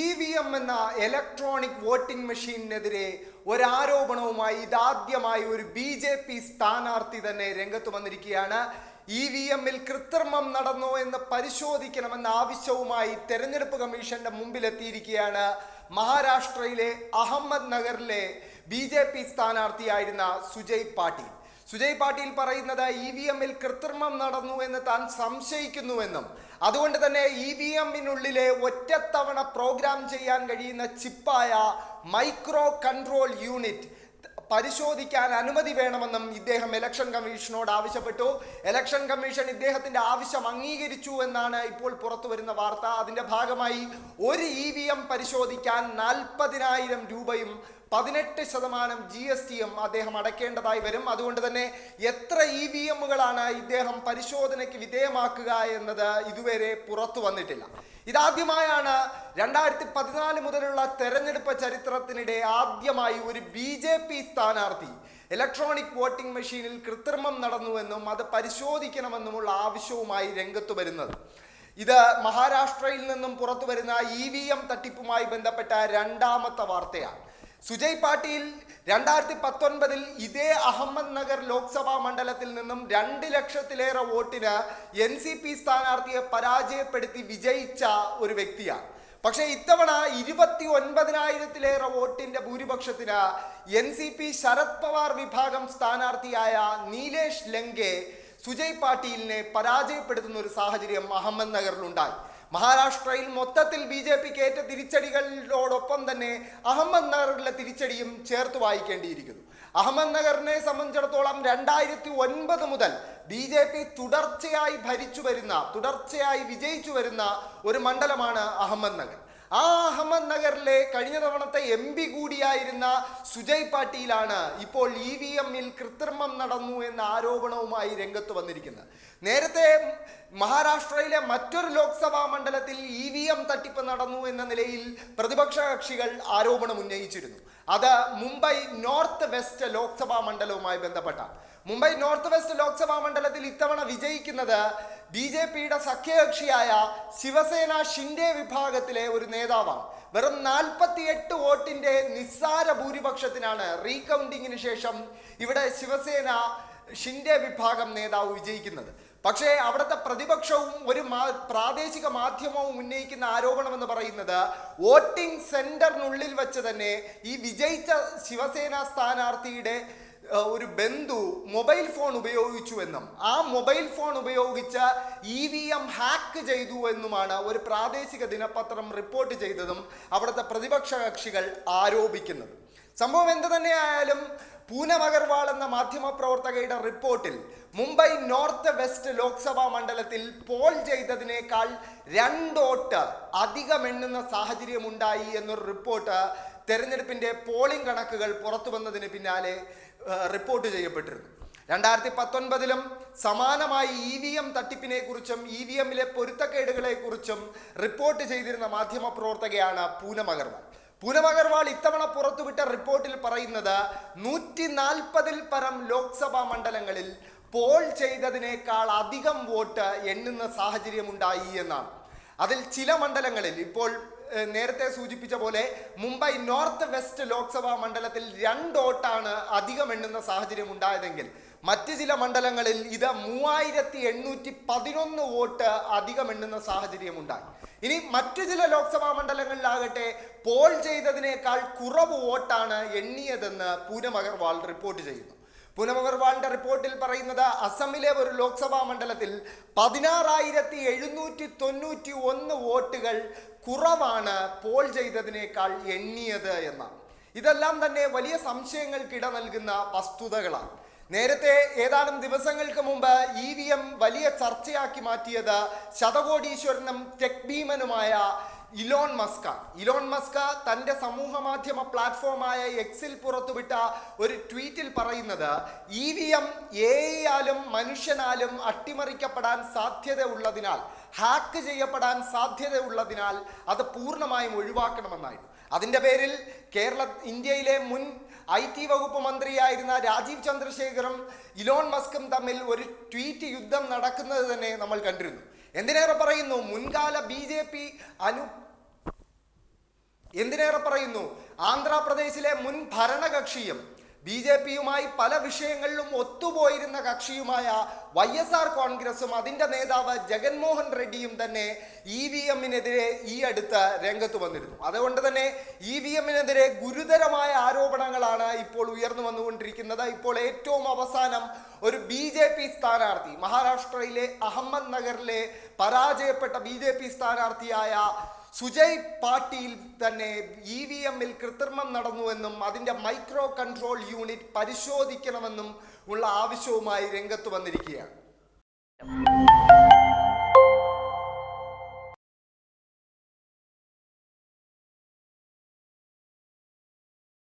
E V M എന്ന electronic voting മെഷീനെതിരെ ഒരാരോപണവുമായി ഇതാദ്യമായി ഒരു ബി ജെ പി സ്ഥാനാർത്ഥി തന്നെ രംഗത്ത് വന്നിരിക്കുകയാണ്. ഇ വി എമ്മിൽ കൃത്രിമം നടന്നോ എന്ന് പരിശോധിക്കണമെന്ന ആവശ്യവുമായി തെരഞ്ഞെടുപ്പ് കമ്മീഷന്റെ മുമ്പിലെത്തിയിരിക്കുകയാണ് മഹാരാഷ്ട്രയിലെ അഹമ്മദ് നഗറിലെ ബി ജെ പി സ്ഥാനാർത്ഥിയായിരുന്ന സുജയ് പാട്ടീൽ. സുജയ് പാട്ടീൽ പറയുന്നത് ഇ വി എമ്മിൽ കൃത്രിമം നടന്നു എന്ന് താൻ സംശയിക്കുന്നുവെന്നും അതുകൊണ്ട് തന്നെ ഇ വി എമ്മിനുള്ളിലെ ഒറ്റത്തവണ പ്രോഗ്രാം ചെയ്യാൻ കഴിയുന്ന ചിപ്പായ മൈക്രോ കൺട്രോൾ യൂണിറ്റ് പരിശോധിക്കാൻ അനുമതി വേണമെന്നും ഇദ്ദേഹം ഇലക്ഷൻ കമ്മീഷനോട് ആവശ്യപ്പെട്ടു. ഇലക്ഷൻ കമ്മീഷൻ ഇദ്ദേഹത്തിന്റെ ആവശ്യം അംഗീകരിച്ചു എന്നാണ് ഇപ്പോൾ പുറത്തു വരുന്ന വാർത്ത. അതിന്റെ ഭാഗമായി ഒരു ഇ പരിശോധിക്കാൻ നാൽപ്പതിനായിരം രൂപയും പതിനെട്ട് ശതമാനം ജി എസ് ടിയും അദ്ദേഹം അടയ്ക്കേണ്ടതായി വരും. അതുകൊണ്ട് തന്നെ എത്ര ഇ വി എമ്മുകളാണ് ഇദ്ദേഹം പരിശോധനയ്ക്ക് വിധേയമാക്കുക എന്നത് ഇതുവരെ പുറത്തു വന്നിട്ടില്ല. ഇതാദ്യമായാണ് രണ്ടായിരത്തി പതിനാല് മുതലുള്ള തെരഞ്ഞെടുപ്പ് ചരിത്രത്തിനിടെ ആദ്യമായി ഒരു ബി ജെ പി സ്ഥാനാർത്ഥി ഇലക്ട്രോണിക് വോട്ടിംഗ് മെഷീനിൽ കൃത്രിമം നടന്നുവെന്നും അത് പരിശോധിക്കണമെന്നുമുള്ള ആവശ്യവുമായി രംഗത്തു വരുന്നത്. ഇത് മഹാരാഷ്ട്രയിൽ നിന്നും പുറത്തു വരുന്ന ഇ വി എം തട്ടിപ്പുമായി ബന്ധപ്പെട്ട രണ്ടാമത്തെ വാർത്തയാണ്. സുജയ് പാട്ടീൽ രണ്ടായിരത്തി പത്തൊൻപതിൽ ഇതേ അഹമ്മദ് നഗർ ലോക്സഭാ മണ്ഡലത്തിൽ നിന്നും രണ്ട് ലക്ഷത്തിലേറെ വോട്ടിന് എൻ സി പി സ്ഥാനാർത്ഥിയെ പരാജയപ്പെടുത്തി വിജയിച്ച ഒരു വ്യക്തിയാണ്. പക്ഷേ ഇത്തവണ ഇരുപത്തി ഒൻപതിനായിരത്തിലേറെ വോട്ടിന്റെ ഭൂരിപക്ഷത്തിന് N C P Sharad Pawar വിഭാഗം സ്ഥാനാർത്ഥിയായ നീലേഷ് ലങ്കെ സുജയ് പാട്ടീലിനെ പരാജയപ്പെടുത്തുന്ന ഒരു സാഹചര്യം അഹമ്മദ് നഗറിലുണ്ടായി. മഹാരാഷ്ട്രയിൽ മൊത്തത്തിൽ ബി ജെ പിക്ക് ഏറ്റ തിരിച്ചടികളോടൊപ്പം തന്നെ അഹമ്മദ് നഗറിലെ തിരിച്ചടിയും ചേർത്ത് വായിക്കേണ്ടിയിരിക്കുന്നു. അഹമ്മദ് നഗറിനെ സംബന്ധിച്ചിടത്തോളം രണ്ടായിരത്തി ഒൻപത് മുതൽ ബി ജെ പി തുടർച്ചയായി ഭരിച്ചു വരുന്ന തുടർച്ചയായി വിജയിച്ചു വരുന്ന ഒരു മണ്ഡലമാണ് അഹമ്മദ് നഗർ. ആ അഹമ്മദ് നഗറിലെ കഴിഞ്ഞ തവണത്തെ എം പി കൂടിയായിരുന്ന സുജയ് പാട്ടീലാണ് ഇപ്പോൾ ഇ വി എമ്മിൽ കൃത്രിമം നടന്നു എന്ന ആരോപണവുമായി രംഗത്ത് വന്നിരിക്കുന്നത്. നേരത്തെ മഹാരാഷ്ട്രയിലെ മറ്റൊരു ലോക്സഭാ മണ്ഡലത്തിൽ ഇ വി എം തട്ടിപ്പ് നടന്നു എന്ന നിലയിൽ പ്രതിപക്ഷ കക്ഷികൾ ആരോപണം ഉന്നയിച്ചിരുന്നു. അത് മുംബൈ നോർത്ത് വെസ്റ്റ് ലോക്സഭാ മണ്ഡലവുമായി ബന്ധപ്പെട്ട. മുംബൈ നോർത്ത് വെസ്റ്റ് ലോക്സഭാ മണ്ഡലത്തിൽ ഇത്തവണ വിജയിക്കുന്നത് ബി ജെ പിയുടെ സഖ്യകക്ഷിയായ ശിവസേന ഷിൻഡെ വിഭാഗത്തിലെ ഒരു നേതാവാണ്. വെറും നാൽപ്പത്തിയെട്ട് വോട്ടിന്റെ നിസ്സാര ഭൂരിപക്ഷത്തിനാണ് റീകൗണ്ടിങ്ങിന് ശേഷം ഇവിടെ ശിവസേന ഷിൻഡെ വിഭാഗം നേതാവ് വിജയിക്കുന്നത്. പക്ഷേ അവിടുത്തെ പ്രതിപക്ഷവും ഒരു പ്രാദേശിക മാധ്യമവും ഉന്നയിക്കുന്ന ആരോപണം എന്ന് പറയുന്നത് വോട്ടിംഗ് സെന്ററിനുള്ളിൽ വെച്ച് തന്നെ ഈ വിജയിച്ച ശിവസേന സ്ഥാനാർത്ഥിയുടെ ഒരു ബന്ധു മൊബൈൽ ഫോൺ ഉപയോഗിച്ചു എന്നും ആ മൊബൈൽ ഫോൺ ഉപയോഗിച്ച ഇ വി എം ഹാക്ക് ചെയ്തു എന്നുമാണ് ഒരു പ്രാദേശിക ദിനപത്രം റിപ്പോർട്ട് ചെയ്തതും അവിടുത്തെ പ്രതിപക്ഷ കക്ഷികൾ ആരോപിക്കുന്നത്. സംഭവം എന്ത് തന്നെയായാലും പൂനം അഗർവാൾ എന്ന മാധ്യമപ്രവർത്തകയുടെ റിപ്പോർട്ടിൽ മുംബൈ നോർത്ത് വെസ്റ്റ് ലോക്സഭാ മണ്ഡലത്തിൽ പോൾ ചെയ്തതിനേക്കാൾ രണ്ടോട്ട് അധികം എണ്ണുന്ന സാഹചര്യമുണ്ടായി എന്നൊരു റിപ്പോർട്ട് തെരഞ്ഞെടുപ്പിന്റെ പോളിംഗ് കണക്കുകൾ പുറത്തു വന്നതിന് പിന്നാലെ റിപ്പോർട്ട് ചെയ്യപ്പെട്ടിരുന്നു. രണ്ടായിരത്തി പത്തൊൻപതിലും സമാനമായി ഇ വി എം തട്ടിപ്പിനെ കുറിച്ചും ഇ വി എമ്മിലെ പൊരുത്തക്കേടുകളെ കുറിച്ചും റിപ്പോർട്ട് ചെയ്തിരുന്ന മാധ്യമപ്രവർത്തകയാണ് പൂനം അഗർവാൾ. പൂനം അഗർവാൾ ഇത്തവണ പുറത്തുവിട്ട റിപ്പോർട്ടിൽ പറയുന്നത് നൂറ്റി നാൽപ്പതിൽ പരം ലോക്സഭാ മണ്ഡലങ്ങളിൽ പോൾ ചെയ്തതിനേക്കാൾ അധികം വോട്ട് എണ്ണുന്ന സാഹചര്യമുണ്ടായി എന്നാണ്. അതിൽ ചില മണ്ഡലങ്ങളിൽ ഇപ്പോൾ നേരത്തെ സൂചിപ്പിച്ച പോലെ മുംബൈ നോർത്ത് വെസ്റ്റ് ലോക്സഭാ മണ്ഡലത്തിൽ രണ്ട് വോട്ടാണ് അധികം എണ്ണുന്ന സാഹചര്യം ഉണ്ടായതെങ്കിൽ മറ്റ് ചില മണ്ഡലങ്ങളിൽ ഇത് മൂവായിരത്തി എണ്ണൂറ്റി പതിനൊന്ന് വോട്ട് അധികം എണ്ണുന്ന സാഹചര്യം ഉണ്ടായി ഇനി മറ്റു ചില ലോക്സഭാ മണ്ഡലങ്ങളിലാകട്ടെ പോൾ ചെയ്തതിനേക്കാൾ കുറവ് വോട്ടാണ് എണ്ണിയതെന്ന് പൂനം അഗർവാൾ റിപ്പോർട്ട് ചെയ്യുന്നു. പൂനം അഗർവാളിന്റെ റിപ്പോർട്ടിൽ പറയുന്നത് അസമിലെ ഒരു ലോക്സഭാ മണ്ഡലത്തിൽ പതിനാറായിരത്തി എഴുന്നൂറ്റി തൊണ്ണൂറ്റി ഒന്ന് വോട്ടുകൾ കുറവാണ് പോൾ ചെയ്തതിനേക്കാൾ എണ്ണിയത് എന്നാണ്. ഇതെല്ലാം തന്നെ വലിയ സംശയങ്ങൾക്കിട നൽകുന്ന വസ്തുതകളാണ്. നേരത്തെ ഏതാനും ദിവസങ്ങൾക്ക് മുമ്പ് ഇ വി എം വലിയ ചർച്ചയാക്കി മാറ്റിയത് ശതകോടീശ്വരനും ടെക് ഭീമനുമായ ഇലോൺ മസ്ക ഇലോൺ മസ്ക തന്റെ സമൂഹ മാധ്യമ പ്ലാറ്റ്ഫോമായ എക്സിൽ പുറത്തുവിട്ട ഒരു ട്വീറ്റിൽ പറയുന്നത് ഇ വി എം എ ആലും മനുഷ്യനാലും അട്ടിമറിക്കപ്പെടാൻ സാധ്യത ഉള്ളതിനാൽ ഹാക്ക് ചെയ്യപ്പെടാൻ സാധ്യതയുള്ളതിനാൽ അത് പൂർണമായും ഒഴിവാക്കണമെന്നായിരുന്നു. അതിന്റെ പേരിൽ കേരള ഇന്ത്യയിലെ മുൻ ഐ ടി വകുപ്പ് മന്ത്രിയായിരുന്ന രാജീവ് ചന്ദ്രശേഖറും ഇലോൺ മസ്കും തമ്മിൽ ഒരു ട്വീറ്റ് യുദ്ധം നടക്കുന്നത് തന്നെ നമ്മൾ കണ്ടിരുന്നു. എന്തിനേറെ പറയുന്നു? മുൻകാല ബി ജെ പി അനു എന്തിനേറെ പറയുന്നു? ആന്ധ്രാപ്രദേശിലെ മുൻ ഭരണകക്ഷിയും ബി ജെ പിയുമായി പല വിഷയങ്ങളിലും ഒത്തുപോയിരുന്ന കക്ഷിയുമായ വൈ എസ് ആർ കോൺഗ്രസും അതിന്റെ നേതാവ് ജഗൻമോഹൻ റെഡ്ഡിയും തന്നെ ഇ വി എമ്മിനെതിരെ ഈ അടുത്ത് രംഗത്ത് വന്നിരുന്നു. അതുകൊണ്ട് തന്നെ ഇ വി എമ്മിനെതിരെ ഗുരുതരമായ ആരോപണങ്ങളാണ് ഇപ്പോൾ ഉയർന്നു വന്നുകൊണ്ടിരിക്കുന്നത്. ഇപ്പോൾ ഏറ്റവും അവസാനം ഒരു ബി ജെ പി സ്ഥാനാർത്ഥി മഹാരാഷ്ട്രയിലെ അഹമ്മദ് നഗറിലെ പരാജയപ്പെട്ട ബി ജെ പി സ്ഥാനാർത്ഥിയായ സുജയ് പാട്ടീൽ തന്നെ ഇ വി എമ്മിൽ കൃത്രിമം നടന്നുവെന്നും അതിന്റെ മൈക്രോ കൺട്രോൾ യൂണിറ്റ് പരിശോധിക്കണമെന്നും ഉള്ള ആവശ്യവുമായി രംഗത്ത് വന്നിരിക്കുകയാണ്.